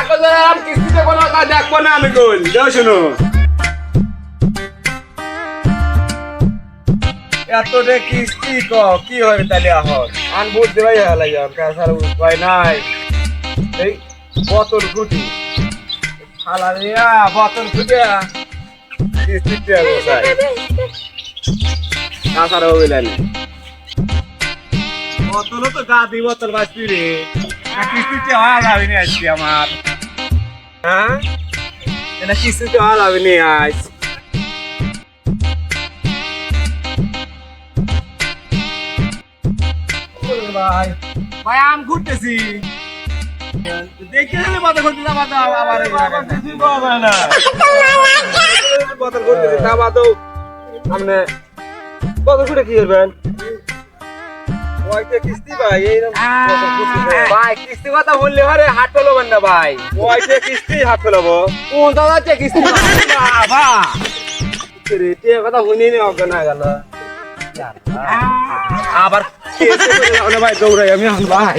এখন আর কিস্তিতে কোনো কাজ দেখব না আমি গোল। যাও শুনো। এতটা কিস্তি ক, কি হবে তাহলে এখন? আন বুঝতে ভাই হালাই যাম কাছাড় উপায় নাই। এই বোতল গুটি খালা রিয়া বোতল গুটিয়া কিস্তিতে বসাই কাছাড় হইলেন বোতল তো গাদি বোতল বাঁচবি রে। না কিস্তিতে হওয়া যাবে না আজকে আমার। হ্যাঁ? এটা কিস্তিতে হওয়া যাবে না আজ। ভাই ভাই আম ঘুরতেছি। দেখে গেলে মাথা ঘুরতে যাবা তো আবার কিছু পাবে না। মাথা ঘুরতেছি খাবা তো। আমনে কত করে কি করবেন? কিস্তি ভাই এইরকম ভাই? কিস্তি কথা বললে না ভাই। কিস্তি কিস্তি বাবা কথা শুনি নি অজ্ঞান হয়ে গেল। আবার ভাই দৌড়াই আমি ভাই।